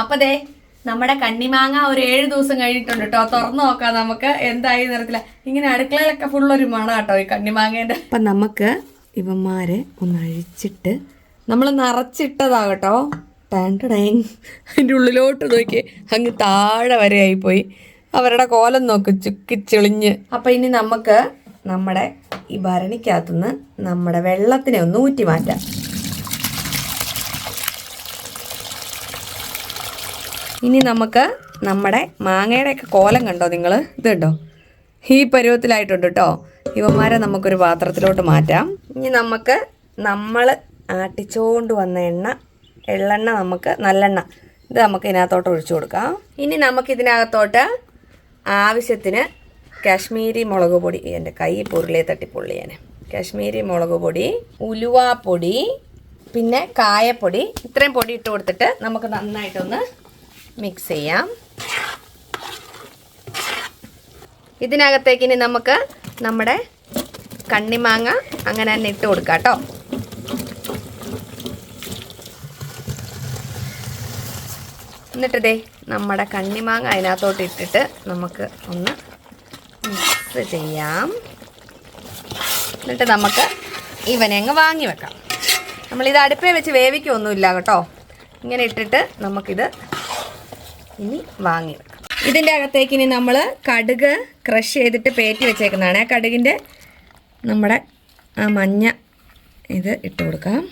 അപ്പൊ ദേ നമ്മുടെ കണ്ണിമാങ്ങ ഒരു ഏഴ് ദിവസം കഴിഞ്ഞിട്ടുണ്ട് കേട്ടോ തുറന്നു നോക്കാം നമുക്ക് എന്തായി നിറത്തില്ല ഇങ്ങനെ അടുക്കളയിലൊക്കെ ഫുൾ ഒരു മണ കേട്ടോ ഈ കണ്ണിമാങ്ങേന്റെ. അപ്പൊ നമുക്ക് ഇവന്മാരെ ഒന്ന് അഴിച്ചിട്ട് നമ്മൾ നിറച്ചിട്ടതാ കേട്ടോ അതിന്റെ ഉള്ളിലോട്ട് നോക്കി അങ്ങ് താഴെ വരെ ആയിപ്പോയി. അവരുടെ കോലം നോക്ക് ചുക്കി ചെളിഞ്ഞ്. അപ്പൊ ഇനി നമുക്ക് നമ്മുടെ ഈ ഭരണിക്കകത്തുനിന്ന് നമ്മുടെ വെള്ളത്തിനെ ഒന്ന് ഊറ്റി മാറ്റാം. ഇനി നമുക്ക് നമ്മുടെ മാങ്ങയുടെ ഒക്കെ കോലം കണ്ടോ നിങ്ങൾ ഇത് കണ്ടോ? ഈ പരുവത്തിലായിട്ടുണ്ട് കേട്ടോ ഇവന്മാരെ നമുക്കൊരു പാത്രത്തിലോട്ട് മാറ്റാം. ഇനി നമുക്ക് നമ്മൾ ആട്ടിച്ചോണ്ട് വന്ന എണ്ണ എള്ളെണ്ണ നമുക്ക് നല്ലെണ്ണ. ഇത് നമുക്ക് ഇതിനകത്തോട്ട് ഒഴിച്ചു കൊടുക്കാം. ഇനി നമുക്ക് ഇതിനകത്തോട്ട് ആവശ്യത്തിന് കാശ്മീരി മുളക് പൊടി എന്റെ കൈ പൊരുളെ തട്ടിപ്പൊള്ളി ഞാൻ കാശ്മീരി മുളക് പൊടി ഉലുവാപ്പൊടി പിന്നെ കായപ്പൊടി. ഇത്രയും പൊടി ഇട്ട് കൊടുത്തിട്ട് നമുക്ക് നന്നായിട്ടൊന്ന് മിക്സ് ചെയ്യാം. ഇതിനകത്തേക്ക് ഇനി നമുക്ക് നമ്മുടെ കണ്ണിമാങ്ങ അങ്ങനെ തന്നെ ഇട്ട് കൊടുക്കാം കേട്ടോ. എന്നിട്ടതേ നമ്മുടെ കണ്ണിമാങ്ങ അതിനകത്തോട്ട് ഇട്ടിട്ട് നമുക്ക് ഒന്ന് മിക്സ് ചെയ്യാം. എന്നിട്ട് നമുക്ക് ഇവനെ അങ്ങ് വാങ്ങി വെക്കാം. നമ്മളിത് അടുപ്പേ വെച്ച് വേവിക്കൊന്നുമില്ല കേട്ടോ. ഇങ്ങനെ ഇട്ടിട്ട് നമുക്കിത് ഇനി വാങ്ങി വെക്കാം. ഇതിന്റെ അകത്തേക്ക് ഇനി നമ്മൾ കടുക് ക്രഷ് ചെയ്തിട്ട് പേറ്റി വെച്ചേക്കുന്നതാണ്. ആ കടുകിന്റെ നമ്മുടെ ആ മഞ്ഞ ഇത് ഇട്ട് കൊടുക്കാം.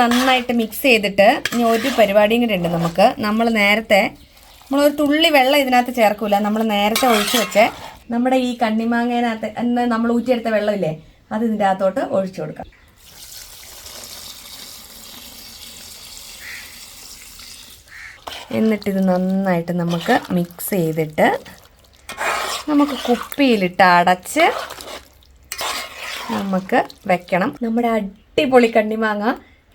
നന്നായിട്ട് മിക്സ് ചെയ്തിട്ട് ഇനി ഒരു പരിപാടിയും കൂടെ ഉണ്ട് നമുക്ക്. നമ്മൾ നേരത്തെ നമ്മളൊരു തുള്ളി വെള്ളം ഇതിനകത്ത് ചേർക്കൂല. നമ്മൾ നേരത്തെ ഒഴിച്ചു വെച്ച് നമ്മുടെ ഈ കണ്ണിമാങ്ങേനകത്ത് നമ്മൾ ഊറ്റിയെടുത്ത വെള്ളമില്ലേ അത് ഇതിന്റെ അകത്തോട്ട് ഒഴിച്ചു കൊടുക്കാം. എന്നിട്ടിത് നന്നായിട്ട് നമുക്ക് മിക്സ് ചെയ്തിട്ട് നമുക്ക് കുപ്പിയിലിട്ട് അടച്ച് നമുക്ക് വെക്കണം. നമ്മുടെ അടിപൊളി കണ്ണിമാങ്ങ.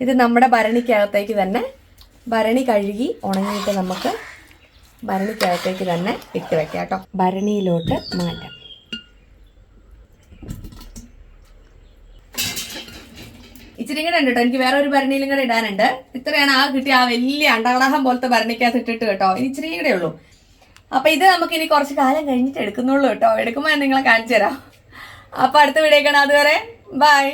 ഇത് നമ്മുടെ ഭരണിക്കകത്തേക്ക് തന്നെ ഭരണി കഴുകി ഉണങ്ങിയിട്ട് നമുക്ക് ഭരണിക്കകത്തേക്ക് തന്നെ ഇട്ട് വെക്കാം കേട്ടോ. ഭരണിയിലോട്ട് മാറ്റാം. ഇച്ചിരി കൂടെ ഉണ്ട് കേട്ടോ. എനിക്ക് വേറെ ഒരു ഭരണിയിലും കൂടെ ഇടാനുണ്ട്. ഇത്രയാണ് ആ കിട്ടിയ ആ വലിയ അണ്ടകടാഹം പോലത്തെ ഭരണിക്കകത്ത് ഇട്ടിട്ട് കേട്ടോ. ഇനി ഇച്ചിരി കൂടെ ഉള്ളൂ. അപ്പൊ ഇത് നമുക്ക് ഇനി കുറച്ച് കാലം കഴിഞ്ഞിട്ട് എടുക്കുന്നുള്ളൂ കേട്ടോ. എടുക്കുമ്പോൾ ഞാൻ നിങ്ങളെ കാണിച്ചു തരാം. അപ്പൊ അടുത്ത വീഡിയോ കാണാം. അതുവരെ ബൈ